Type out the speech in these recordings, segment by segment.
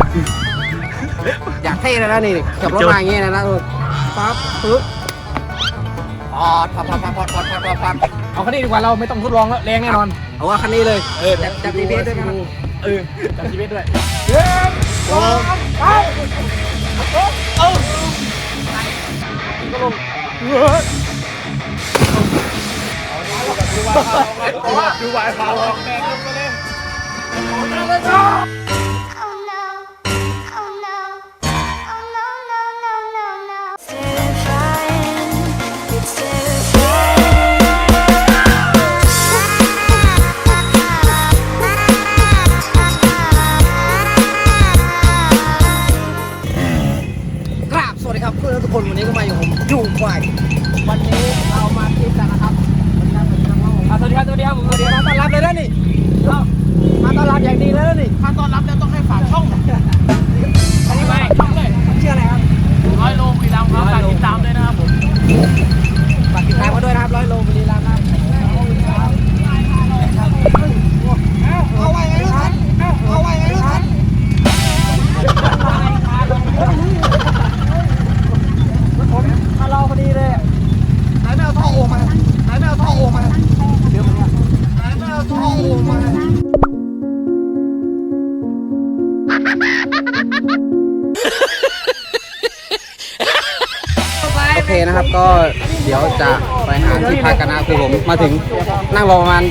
รอะ อยากเท่เลยนะนี่ขับรถมาอย่างงี้นะนะทุกปั๊บปึ๊บพอดพอดพอดพอดพอดพอดพอดพอดเอาคันนี้ดีกว่าเราไม่ต้องทดลองแล้วแรงแน่นอน เอาว่าคันนี้เลยเออจับจับ GPS ด้วยนะเออจับชีวิตด้วยดูวายพาวแม่งไปเลย วันนี้เรามาทริปกันนะครับวันนี้เป็นทางเราอะสวัสดีครับสวัสดีครับผมสวัสดีครับมาต้อนรับเลยนะนี่เอามาต้อนรับอย่างดีเลยนะนี่ถ้าต้อนรับแล้วต้องให้ฝากช่องอันนี้ไปช่องเลยชื่ออะไรครับร้อยโลวีรัมครับฝากติดตามด้วยนะครับผมฝากติดตามมาด้วยนะครับร้อยโลบุรีรัมย์นะครับ นะครับ ก็เดี๋ยวจะไปหาที่พักกันนะคือผมมาถึงนั่งรอประมาณ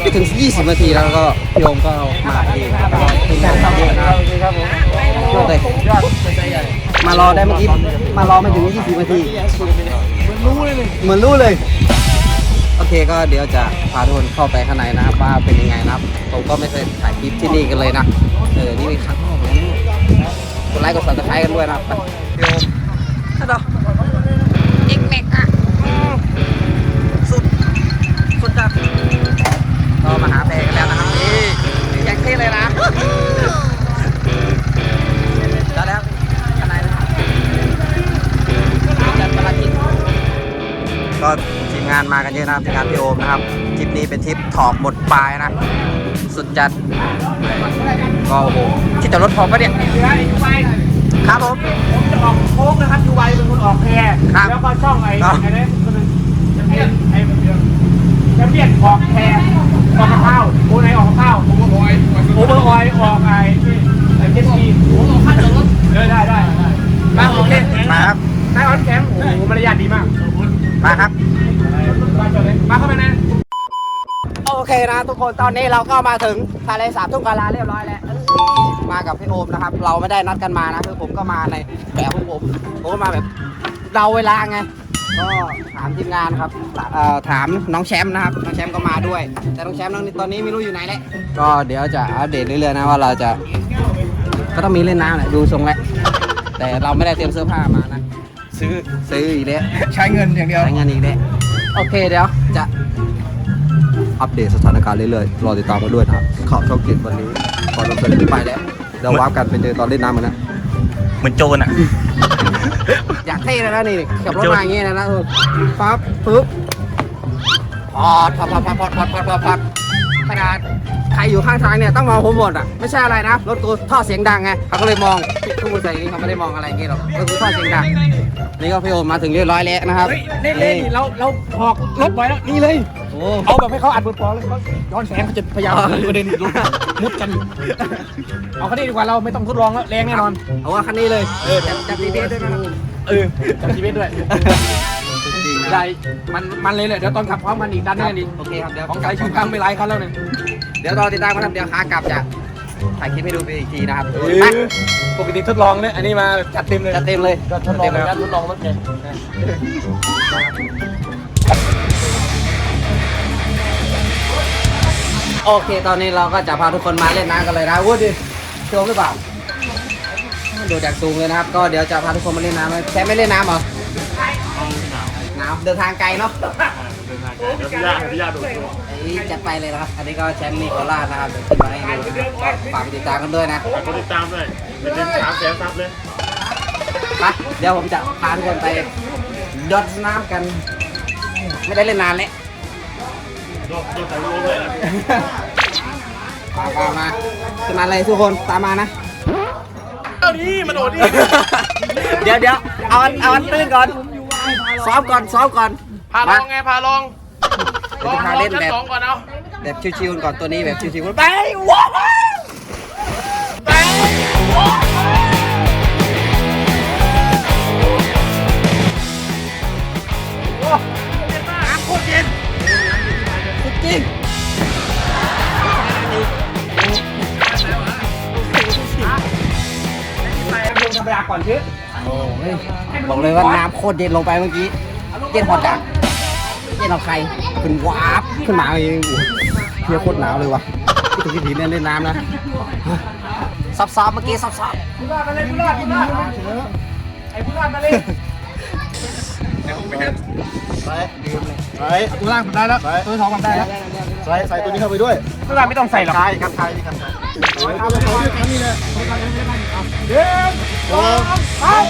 ไม่ถึง 20 นาทีแล้วก็พี่โอมก็มาเองแล้วก็ทีมงานมาเยอะนะครับยอดเลยมารอได้เมื่อกี้มารอไม่ถึง 20 นาทีเหมือนรู้เลยเหมือนรู้เลยโอเคก็เดี๋ยวจะพาทุกคนเข้าไปข้างในนะครับว่าเป็นยังไงนะครับผมก็ไม่เคยถ่ายคลิปที่นี่กันเลยนะเออนี่เป็นครั้งแรกเลยนะกดไลค์กดซับสไครต์กันด้วยนะครับไปพี่โอ เยอะนะครับทีมงานพี่โอมนะครับทริปนี้เป็นทริปถอกหมดปลายนะ สุดจัดก็โอ้โหที่จอดรถพอปะเนี่ยเดี๋ยวไอ้ยูไบครับผมผมจะออกโค้งนะครับยูไบเป็นคนออกแพรครับแล้วก็ช่องไอ้ครับไอ้นี่คนหนึงจะเพี้ยนไอ้จะเพี้ยนออกแพรออกข้าวโอ้ไโอเคนะทุกคนตอนนี้เราก็มาถึงทะเลสาบทุ่งกาลาเรียบร้อยแล้วเอ้ยมากับพี่โอมนะครับ เราไม่ได้นัดกันมานะคือผมก็มาในแบบของผมผมก็มาแบบเราเวลาไงก็ถามทีมงานครับเอ่อถามน้องแชมป์นะครับน้องแชมป์ก็มาด้วย แต่น้องแชมป์น้องตอนนี้ไม่รู้อยู่ไหนแหละก็เดี๋ยวจะอัปเดตเรื่อยๆนะว่าเราจะก็ต้องมีเล่นน้ำแหละดูทรงแล้วแต่เราไม่ได้เตรียมเสื้อผ้ามานะซื้อซื้ออีกแล้วใช้เงินอย่างเดียวใช้เงินอีกแล้วโอเคเดี๋ยวจะ อัปเดตสถานการณ์เรื่อยๆ รอติดตามมาด้วยนะครับข่าวช่องกิจวันนี้ก่อนเราเสร็จไปแล้วเดี๋ยววาร์ปกันไปเจอตอนเล่นน้ำกันนะ เหมือนโจรอะ อยากเท่เลยนะนี่ขับรถมาอย่างงี้นะนะทุกคนปั๊บปึ๊บพอดพอดพอดพอดพอดพอดพอดพอดพอดขนาดใครอยู่ข้างทางเนี่ยต้องมองผมหมดอะไม่ใช่อะไรนะรถกูท่อเสียงดังไงเขาก็เลยมองทุกคนใส่อย่างนี้เขาไม่ได้มองอะไรอย่างงี้หรอกรถกูท่อเสียงดังนี่ก็พี่โอมมาถึงเรียบร้อยแล้วนะครับเฮ้ยเล่นเล่นนี่เราเราหอกรถไว้แล้วนี่เลยโอ้ เอาแบบให้เขาอัดบนปอเลยเขาย้อนแสงเขาจะพยายามประเด็นลุกมุดกันเอาคันนี้ดีกว่าเราไม่ต้องทดลองแล้วแรงแน่นอน เอาว่าคันนี้เลย เออจับจับ GPS ด้วยนะเออจับชีวิตด้วยได้มันมันเลยเลยเดี๋ยวตอนขับพร้อมกันอีกดันแน่นอีกโอเคครับเดี๋ยวของไกลชื่อพังไปหลายคันแล้วเนี่ยเดี๋ยวรอติดตามนะครับเดี๋ยวขากลับจะถ่ายคลิปให้ดูไปอีกทีนะครับเอไปอปกติทดลองเนี่ยอันนี้มาจัดเต็มเลยจัดเต็มเลยก็ทดลองการทดลองรถไง โอเค ตอนนี้เราก็จะพาทุกคนมาเล่นน้ำกันเลยนะวูดดิโชว์หรือเปล่าดูจากซูงเลยนะครับ ก็เดี๋ยวจะพาทุกคนมาเล่นน้ำแชมป์ไม่เล่นน้ำเหรอหนาวเดินทางไกลเนาะเดี๋ยวพี่ยาพี่ยาดูไอ้จัดไปเลยนะครับ อันนี้ก็แชมป์มีโคราชนะครับเดี๋ยวขึ้นมาให้ดูนะครับก็ฝากไปติดตามกันด้วยนะฝากกดติดตามด้วยเป็นเล่นสามแสนซับเลยไปเดี๋ยวผมจะพาทุกคนไปดอดน้ำกัน ไม่ได้เล่นนานแล้ว มามามาขึ้นมาเลยทุกคนตามมานะเข้านี้มาโดดนี่เดี๋ยวเดี๋ยวเอาอันเอาอันตื้นก่อน ซ้อมก่อนซ้อมก่อนพาลองไงพาลองลองพาลอเล่งนชั้นแบบสองก่อนเอาแบบชิวๆก่อนตัวนี้แบบชิวๆไปว้าวไปสุด จริงโอ้ยบอกเลยว่าน้ำโคตรเย็นลงไปเมื่อกี้เย็นหอดดักเย็นเอาใครขึ้นวาบขึ้นมาเองโอ้โหเพียโคตรหนาวเลยวะพี่ถึงพี่ถีเนี่ยเล่นน้ำนะซับๆเมื่อกี้ซับผู้รอดมาเลยผู้รอดผู้รอดไอ้ผู้รอดมาเลย ใส่ตัวล่างผมได้แล้ว ตัวท้องผมได้แล้ว ใส่ใส่ตัวนี้เข้าไปด้วยผู้รอดไม่ต้องใส่หรอกใช่ครับใช่ครับใช่เอาไปเอาไปนี่เลยเดินสองสาม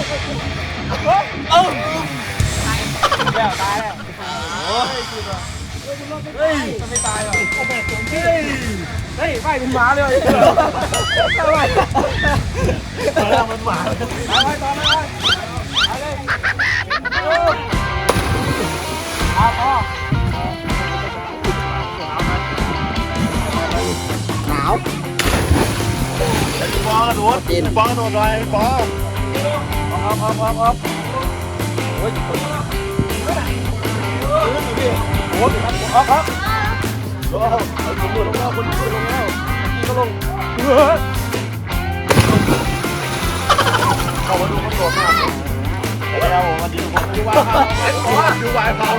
เออแล้วตายแล้วเฮ้ยจะไม่ตายหรอเฮ้ยเฮ้ยไปเป็นหมาเลยไปต่อมันหมาไปต่อไปไป หนาวปอกระโดดเย็นปอกระโดดหน่อยปอเอาเอาเอาเอาโอ้ยโอ้ยเอาครับโอ้โหคนดูลงแล้วคนดูลงแล้วก็ลงเข้ามาดูคนโดดมาก แล้ววันนี้ทุกคนดูว่าดูวายเผา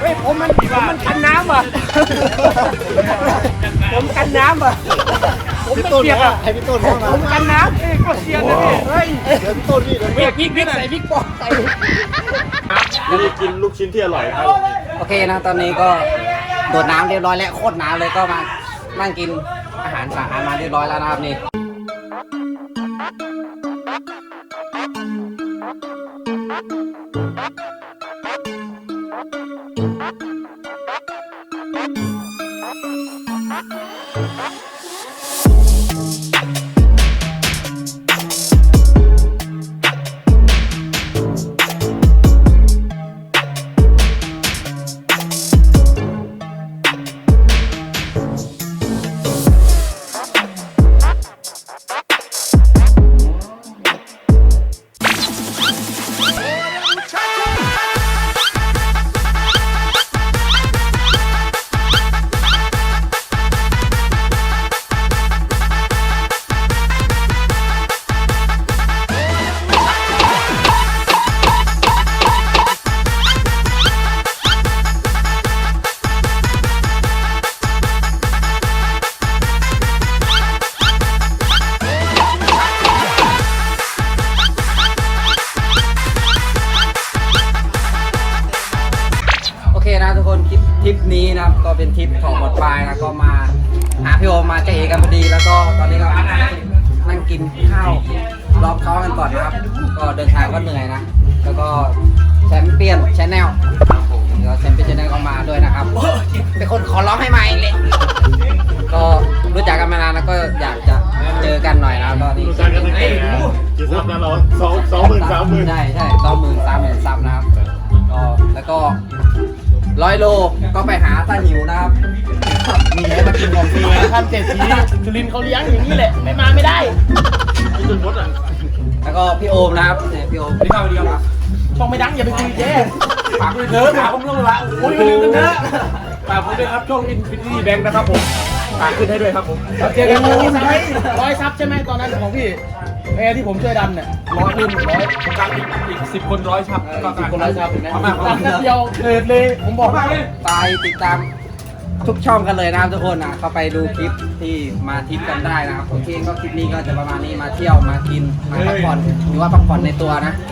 เฮ้ยผมมันผมมันกันน้ำอะผมกันน้ำอะ ผมพี่ไม่ต้นเปียกว่าอะให้พี่ต้นเข้ามาผมกันน้ำเอ้ยก็เชียร์นะพี่เฮ้ยเดี๋ยวพี่ต้นนี่เดี๋ยวเปียกพริกพริกใส่พริกปอกใส่นี่กินลูกชิ้นที่อร่อยครับ โอเคนะตอนนี้ก็โดดน้ำเรียบร้อยแล้วโคตรหนาวเลยก็มานั่งกินอาหารสั่งอาหารมาเรียบร้อยแล้วนะครับนี่โอ นี้นะครับก็เป็นทริปของหมดปลายนะก็มาหาพี่โอมมาเจเอกันพอดี แล้วก็ตอนนี้ก็นั่งกินข้าวรอบท้องกันก่อนนะครับ ก็เดินทางก็เหนื่อยนะ แล้วก็แชมเปี้ยนชแนลแล้วแชมเปี้ยนชแนลก็มาด้วยนะครับเป็นคนขอร้องให้มาเองเลยก็รู้จักกันมานานแล้วก็อยากจะเจอกันหน่อยนะก็นี่ดูกันกันตั้งแต่กี่ซับนะเราสองสองหมื่นสามหมื่นใช่ โลก็ไปหาตาหิวนะครับมีให้มากินของฟรีท่านเศรษฐีจุลินเขาเลี้ยงอย่างนี้แหละ ไม่มาไม่ได้ที่จนมดอะ แล้วก็พี่โอมนะครับเนี่ยพี่โอมพี่เข้าไปดีครับช่องไม่ดังอย่าไปคุยแย่ฝากด้วยเถอะฝากผมเรื่องละโอ้ยอย่าลืมกันเถอะฝากผมด้วยครับช่อง Infinity Bank นะครับผมฝากขึ้นให้ด้วยครับผมเจอกันร้อยซับร้อยซับใช่ไหมตอนนั้นของพี่ แอร์ที่ผมช่วยดันเนี่ยร้อยรุ่นร้อยกลางอีกอีกสิบคนร้อยซับก็สิบคนร้อยซับเห็นไหมดันแป๊บเดียวเกิดเลยผมบอกให้ไปติดตามทุกช่องกันเลยนะครับทุกคนนะเข้าไปดูคลิปที่มาทริปกันได้นะครับโอเคก็คลิปนี้ก็จะประมาณนี้มาเที่ยวมากินมาพักผ่อนหรือว่าพักผ่อนในตัวนะ